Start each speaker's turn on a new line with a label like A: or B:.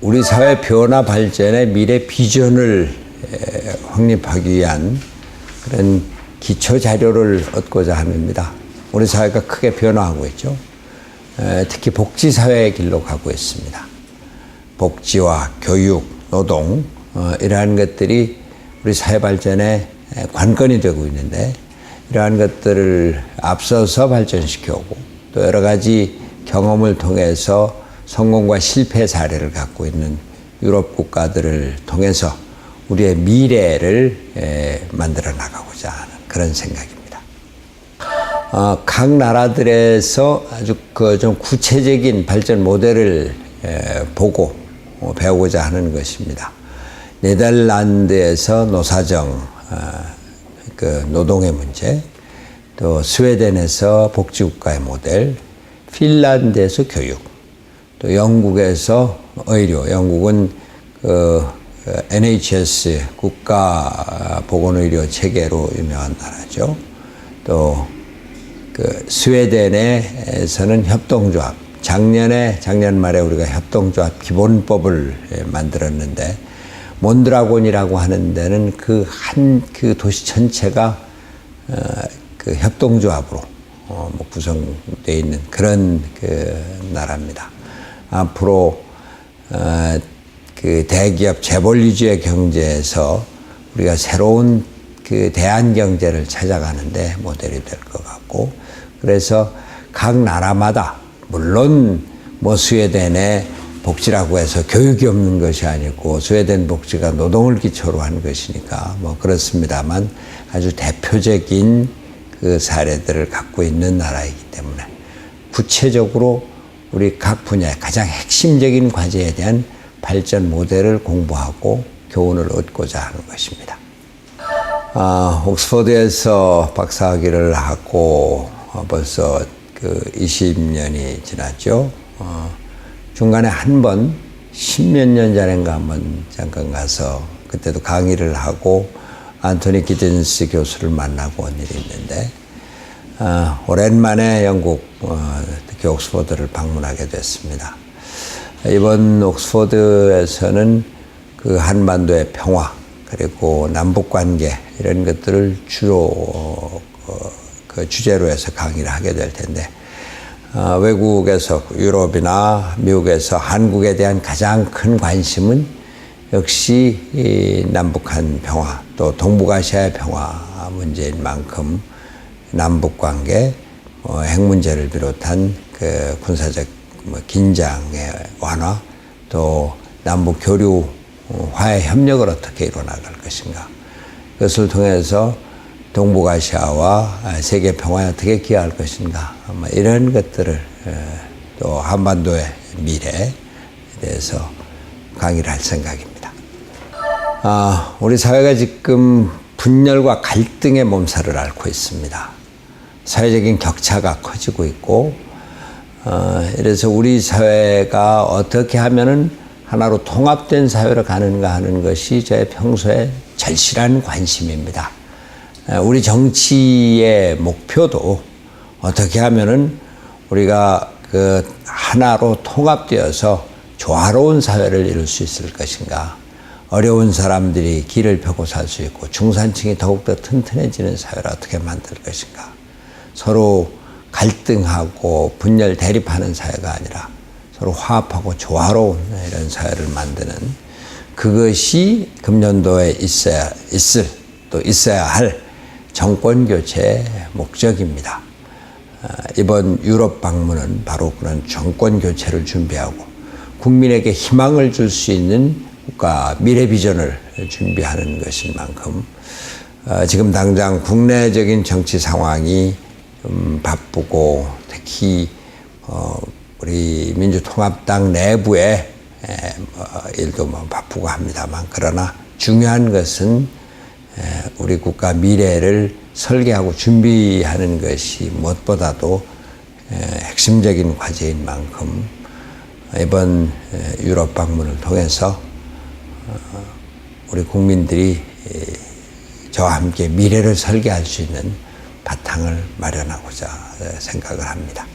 A: 우리 사회 변화 발전의 미래 비전을 에, 확립하기 위한 그런 기초 자료를 얻고자 합니다. 우리 사회가 크게 변화하고 있죠. 에, 특히 복지 사회의 길로 가고 있습니다. 복지와 교육, 노동 어, 이러한 것들이 우리 사회 발전의 관건이 되고 있는데 이러한 것들을 앞서서 발전시켜오고 또 여러 가지 경험을 통해서 성공과 실패 사례를 갖고 있는 유럽 국가들을 통해서 우리의 미래를 에, 만들어 나가고자 하는 그런 생각입니다. 어, 각 나라들에서 아주 그 좀 구체적인 발전 모델을 에, 보고 어, 배우고자 하는 것입니다. 네덜란드에서 노사정, 어, 그 노동의 문제, 또 스웨덴에서 복지국가의 모델, 핀란드에서 교육, 또 영국에서 의료, 영국은 그 NHS 국가 보건의료 체계로 유명한 나라죠. 또 그 스웨덴에서는 협동조합. 작년에 작년 말에 우리가 협동조합 기본법을 예, 만들었는데 몬드라곤이라고 하는 데는 그 한그 도시 전체가 어, 그 협동조합으로 어, 뭐 구성되어 있는 그런 그 나라입니다. 앞으로 어, 그 대기업 재벌 위주의 경제에서 우리가 새로운 그 대안 경제를 찾아가는데 모델이 될 것 같고 그래서 각 나라마다 물론 뭐 스웨덴의 복지라고 해서 교육이 없는 것이 아니고 스웨덴 복지가 노동을 기초로 한 것이니까 뭐 그렇습니다만 아주 대표적인 그 사례들을 갖고 있는 나라이기 때문에 구체적으로 우리 각 분야의 가장 핵심적인 과제에 대한 발전 모델을 공부하고 교훈을 얻고자 하는 것입니다. 아, 옥스퍼드에서 박사학위를 하고 어, 벌써 그 20년이 지났죠. 어, 중간에 한 번, 십몇 년 전인가 한 번 잠깐 가서 그때도 강의를 하고 안토니 기든스 교수를 만나고 온 일이 있는데 어, 오랜만에 영국 어, 특히 옥스퍼드를 방문하게 됐습니다. 이번 옥스퍼드에서는 그 한반도의 평화 그리고 남북 관계 이런 것들을 주로 어, 그 주제로 해서 강의를 하게 될 텐데 어, 외국에서 유럽이나 미국에서 한국에 대한 가장 큰 관심은 역시 이 남북한 평화 또 동북아시아의 평화 문제인 만큼 남북 관계 어, 핵 문제를 비롯한 그 군사적 뭐 긴장의 완화 또 남북 교류 어, 화해 협력을 어떻게 이뤄나갈 것인가 그것을 통해서 동북아시아와 세계 평화에 어떻게 기여할 것인가 이런 것들을 또 한반도의 미래에 대해서 강의를 할 생각입니다. 아, 우리 사회가 지금 분열과 갈등의 몸살을 앓고 있습니다. 사회적인 격차가 커지고 있고 어, 이래서 우리 사회가 어떻게 하면은 하나로 통합된 사회로 가는가 하는 것이 제 평소에 절실한 관심입니다. 우리 정치의 목표도 어떻게 하면은 우리가 그 하나로 통합되어서 조화로운 사회를 이룰 수 있을 것인가. 어려운 사람들이 길을 펴고 살 수 있고 중산층이 더욱더 튼튼해지는 사회를 어떻게 만들 것인가. 서로 갈등하고 분열 대립하는 사회가 아니라 서로 화합하고 조화로운 이런 사회를 만드는 그것이 금년도에 있어야 있을 또 있어야 할 정권 교체의 목적입니다. 아, 이번 유럽 방문은 바로 그런 정권 교체를 준비하고 국민에게 희망을 줄 수 있는 국가 미래 비전을 준비하는 것인 만큼 아, 지금 당장 국내적인 정치 상황이 좀 바쁘고 특히 어, 우리 민주통합당 내부의 뭐 일도 뭐 바쁘고 합니다만 그러나 중요한 것은 우리 국가 미래를 설계하고 준비하는 것이 무엇보다도 핵심적인 과제인 만큼 이번 유럽 방문을 통해서 어, 우리 국민들이 저와 함께 미래를 설계할 수 있는 바탕을 마련하고자 생각을 합니다.